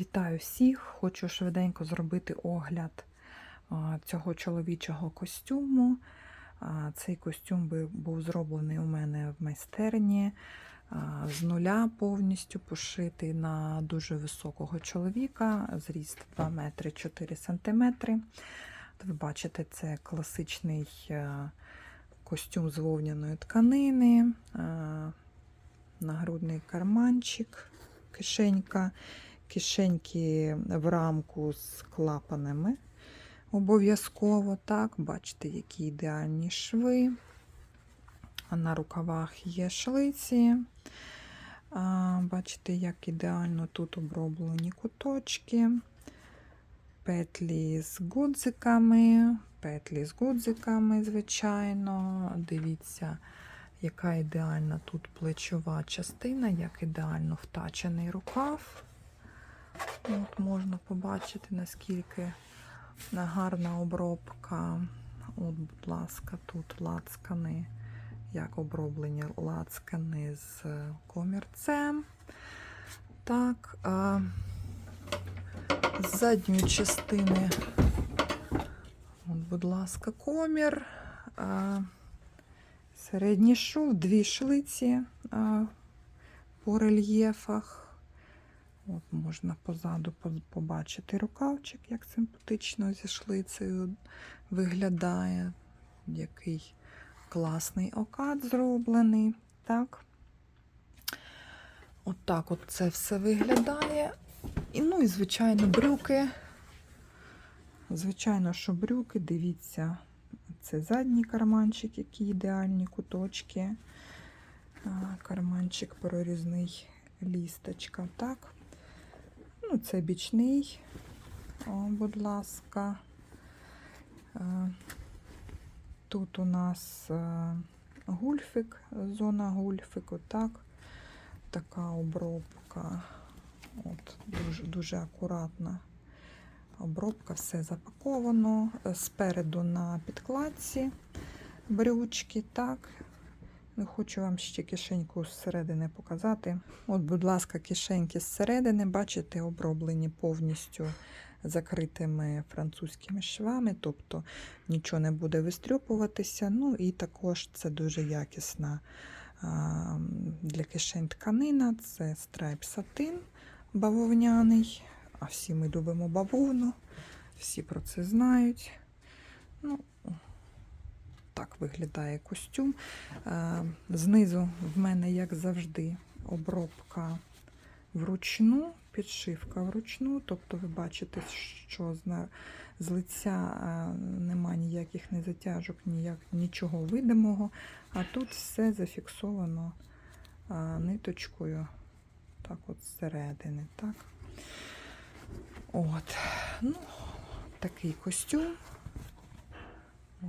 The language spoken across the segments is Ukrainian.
Вітаю всіх! Хочу швиденько зробити огляд цього чоловічого костюму. Цей костюм був зроблений у мене в майстерні з нуля повністю пошитий на дуже високого чоловіка, зріст 2 метри 4 сантиметри. Ви бачите, це класичний е, костюм з вовняної тканини, е, нагрудний карманчик, кишенька кишеньки в рамку з клапанами. Обов'язково, так, бачите, які ідеальні шви. А На рукавах є шлиці. А, Бачите, як ідеально тут оброблені куточки. Петлі з гудзиками, петлі з гудзиками, звичайно. Дивіться, яка ідеальна тут плечова частина, як ідеально втачений рукав. От можна побачити, наскільки гарна обробка. От, будь ласка, тут лацкани, як оброблені лацкани з комірцем. Так, а з задньої частини, от, будь ласка, комір. А, середній шов, дві шлиці а, по рельєфах. От можна позаду побачити рукавчик, як симпатично зі шлицею виглядає. Який класний окат зроблений. Так. От так от це все виглядає. І, ну і, звичайно, брюки. Звичайно, що брюки, дивіться, це задній карманчик, які ідеальні куточки. Карманчик прорізний лісточка, так. Це бічний, О, будь ласка. Е, Тут у нас е, гульфик, зона гульфику, так. Така обробка. От, дуже, дуже акуратна обробка, все запаковано. Спереду на підкладці брючки, так. Ну, Хочу вам ще кишеньку зсередини показати. От, будь ласка, кишеньки зсередини, бачите, оброблені повністю закритими французькими швами, тобто нічого не буде вистрюпуватися. Ну і також це дуже якісна для кишень тканина. Це страйп сатин бавовняний. А всі ми любимо бавовну, всі про це знають. Ну, виглядає костюм. Е, Знизу в мене, як завжди, обробка вручну, підшивка вручну. Тобто ви бачите, що з, лиця е, нема ніяких не затяжок, ніяк, нічого видимого. А тут все зафіксовано е, ниточкою, так от зсередини. Так? От. Ну, такий костюм.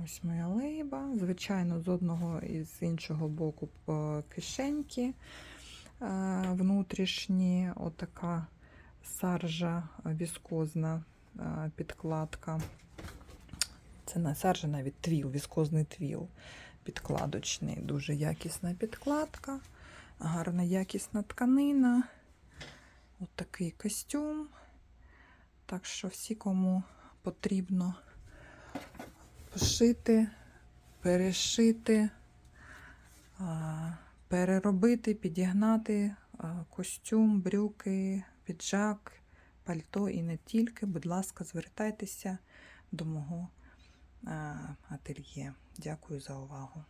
Ось моя лейба. Звичайно, з одного і з іншого боку е, кишеньки е, внутрішні, отака саржа віскозна е, підкладка. Це не саржа, навіть твіл, віскозний твіл підкладочний. Дуже якісна підкладка, гарна якісна тканина. От такий костюм. Так що всі, кому потрібно пошити, перешити, переробити, підігнати костюм, брюки, піджак, пальто і не тільки. Будь ласка, звертайтеся до мого ательє. Дякую за увагу.